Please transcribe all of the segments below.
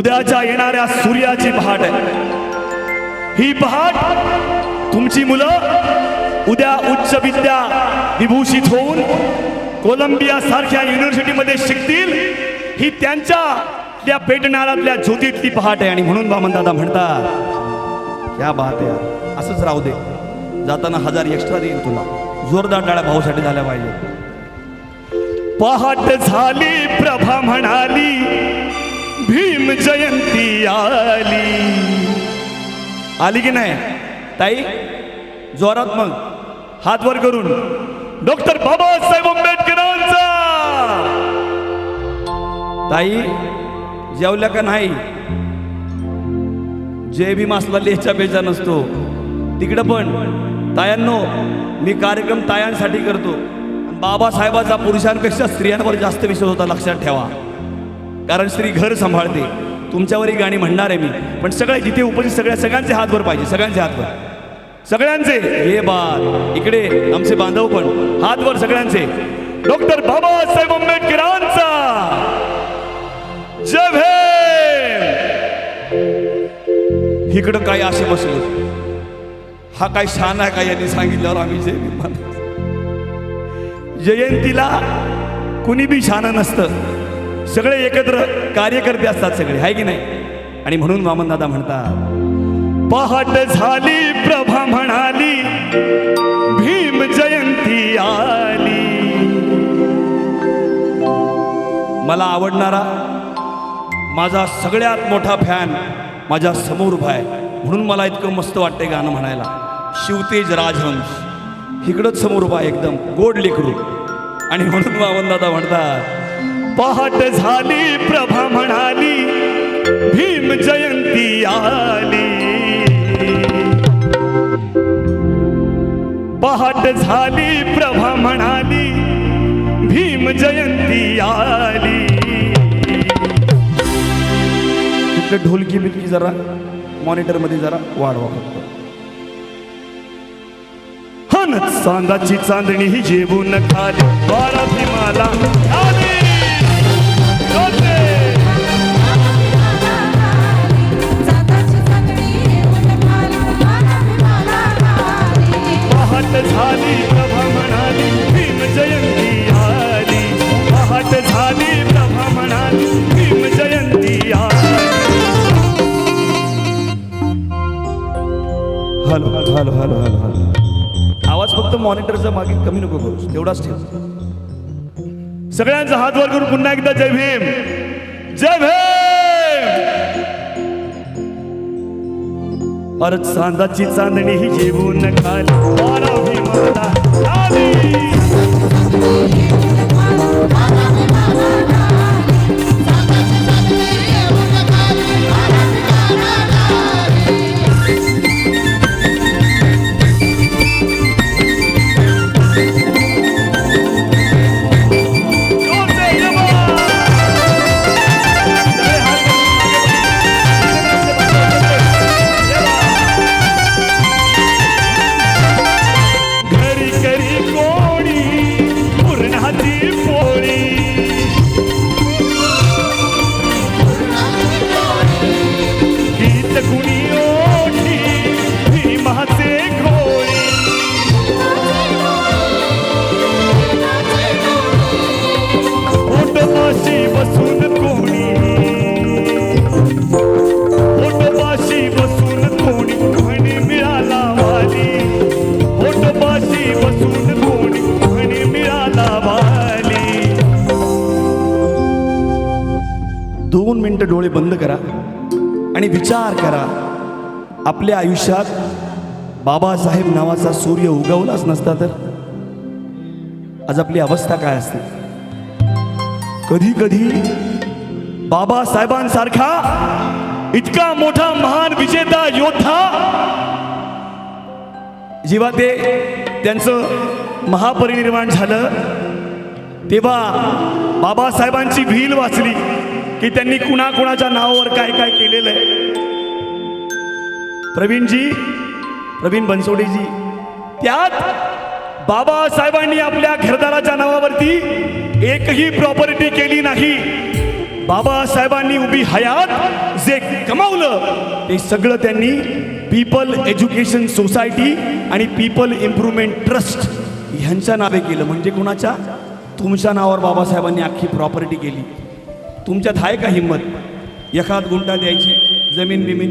उद्याच्या येणाऱ्या सूर्याची पहाट आहे. ही पहाट तुमची मुलं उद्या उच्च विद्या विभूषित होऊन कोलंबिया सारख्या युनिव्हर्सिटीमध्ये शिकतील. ही त्यांच्या त्या पेटणाऱ्यातल्या ज्योतीतली पहाट आहे आणि म्हणून बामन दादा म्हणतात क्या बात आहे असंच राहू दे. जाताना हजार एक्स्ट्रा देईन तुला. जोरदार टाळ्या भाऊसाठी झाल्या पाहिजे. पहाट झाली प्रभा म्हणाली भीम जयंती आली. आली की नाही? ताई जोरात मग. हात वर करून. डॉक्टर बाबासाहेब आंबेडकरांचा. ताई जेवल्या का नाही? जय भीम असला लेचा बेचा नसतो. तिकडं पण. तायांनो मी कार्यक्रम तायांसाठी करतो. बाबासाहेबाचा पुरुषांपेक्षा स्त्रियांवर जास्त विश्वास होता लक्षात ठेवा. कारण स्त्री घर सांभाळते. तुमच्यावरही गाणी म्हणणार आहे मी. पण सगळे जिथे उपस्थित सगळ्या सगळ्यांचे हातवर पाहिजे सगळ्यांचे हातवर सगळ्यांचे. हे बात इकडे आमचे बांधव पण. हातवर सगळ्यांचे. डॉक्टर बाबासाहेब आंबेडकरांचा. जय भीम. इकडं काय असे बसले. हा काय शान आहे का यांनी सांगितल्यावर आम्ही जय जयंतीला कुणी बी शान नसतं. सगळे एकत्र कार्यकर्ते असतात सगळे आहे की नाही? आणि म्हणून वामनदादा म्हणतात पहाट झाली प्रभा म्हणाली भीम जयंती आली. मला आवडणारा माझा सगळ्यात मोठा फॅन माझ्यासमोर उभा आहे. म्हणून मला इतकं मस्त वाटतंय गाणं म्हणायला. शिवतेज राजहंस इकडंच समोर उभा एकदम गोड लेकरू. आणि म्हणून वामनदादा म्हणतात पहाट झाली प्रभा म्हणाली भीम जयंती आली. पहाट झाली प्रभा म्हणाली भीम जयंती आली. इकडे ढोलकी बिलकी जरा मॉनिटरमध्ये जरा वाढवा फक्त. हन चांदाची चांदणी ही जेवून खाली. बारा भीमाला. Hello hello hello hello. आवाज फक्त मॉनिटरचा मागे कमी नको करू तेवढाच ठेव. सगळ्यांचा हात वर करून पुन्हा एकदा जय भीम. जय भीम! अरे चांदाची चांदणी ही जेवून खाली बारा बसून कोणी. पोटोपाशी बसून कोणी म्हणे मिळाला वाली. पोटोपाशी बसून कोणी म्हणे मिळाला वाली. दोन मिनटं डोळे बंद करा आणि विचार करा. आपल्या आयुष्यात बाबासाहेब नावाचा सूर्य उगवलाच नसता तर? आज आपली अवस्था काय असते? कधी कधी बाबासाहेबांसारखा इतका मोठा महान विजेता योद्धा जेव्हा ते त्यांचं महापरिनिर्वाण झालं तेव्हा बाबासाहेबांची भील वाचली की त्यांनी कुणाकुणाच्या नावावर काय काय केलेलं आहे. प्रवीणजी प्रवीण बनसोडेजी त्यात बाबासाहेबांनी आपल्या घरदाराच्या नावावरती एकही प्रॉपर्टी केली नाही. बाबासाहेबांनी उभी हयात जे कमावलं ते सगळं त्यांनी पीपल एज्युकेशन सोसायटी आणि पीपल इम्प्रुव्हमेंट ट्रस्ट ह्यांच्या नावे केलं. म्हणजे कोणाच्या? तुमच्या नावावर बाबासाहेबांनी अख्खी प्रॉपर्टी केली. तुमच्यात आहे का हिंमत? एखाद गुंठा द्यायची जमीन बिमीन?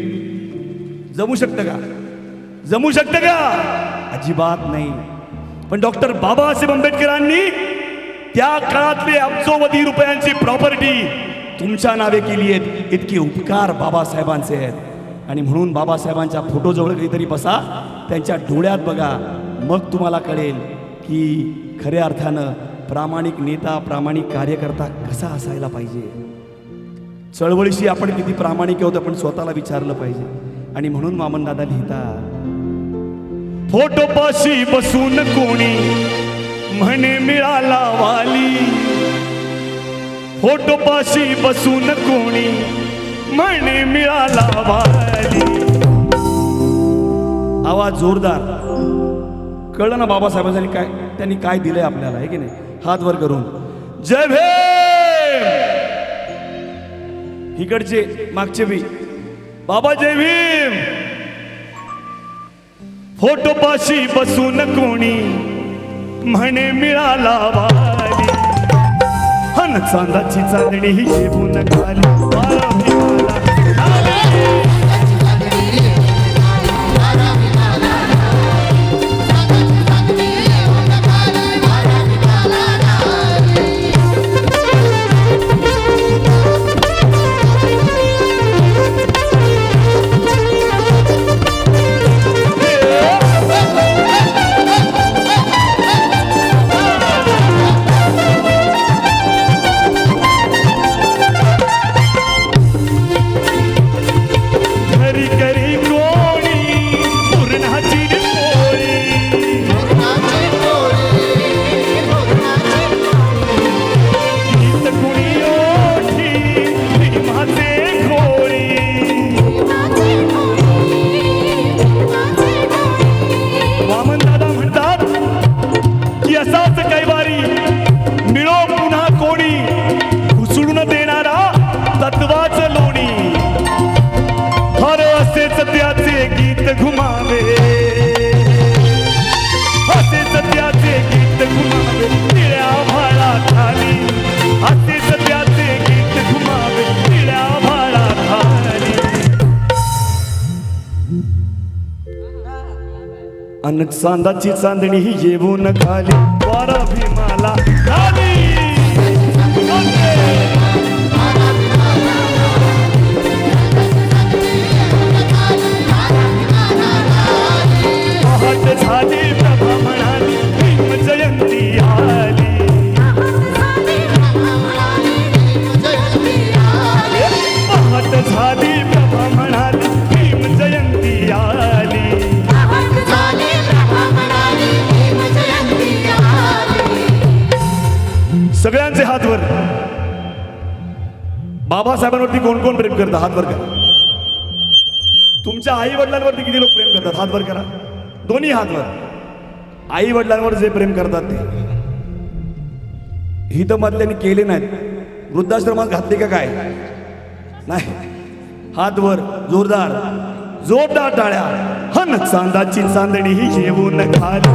जमू शकतं का? जमू शकतं का? अजिबात नाही. पण डॉक्टर बाबासाहेब आंबेडकरांनी त्या काळातले अब्जोवधी रुपयांची प्रॉपर्टी तुमच्या नावे केली आहेत. इतके उपकार बाबासाहेबांचे आहेत. आणि म्हणून बाबासाहेबांच्या फोटोजवळ कधीतरी बसा. त्यांच्या डोळ्यात बघा. मग तुम्हाला कळेल की खऱ्या अर्थानं प्रामाणिक नेता प्रामाणिक कार्यकर्ता कसा असायला पाहिजे. चळवळीशी आपण किती प्रामाणिक आहोत आपण स्वतःला विचारलं पाहिजे. आणि म्हणून मामनदादा लिहितात फोटो पाशी बसून कोणी म्हणे मिळाला वाली. फोटो पाशी बसून कोणी म्हणे मिळाला वाली. आवाज जोरदार. कळलं ना बाबासाहेबांनी काय त्यांनी काय दिलंय आपल्याला आहे की नाही? हात वर करून. जय भीम! इकडचे मागचे बी. बाबा जय भीम! फोटोपाशी बसून कोणी म्हणे मिळाला वाली हन चांदाची चांदणी ही जेवून खाली. अन चांदाची चांदणी ही येऊन खाली. वारा भीमाला खाली पहाट झाली प्रभा म्हणाली भीम जयंती बाबासाहेबांवरती कोण कोण प्रेम करतात? हात वर करा. तुमच्या आई वडिलांवरती किती लोक प्रेम करतात? हात वर करा. दोन्ही हात वर. आई वडिलांवर जे प्रेम करतात ते. हित मधल्याने केले नाहीत. वृद्धाश्रमात घातले का काय? नाही. हात वर. जोरदार. जोरदार टाळ्या. हन चांदाची चांदणी ही जेवून खाली.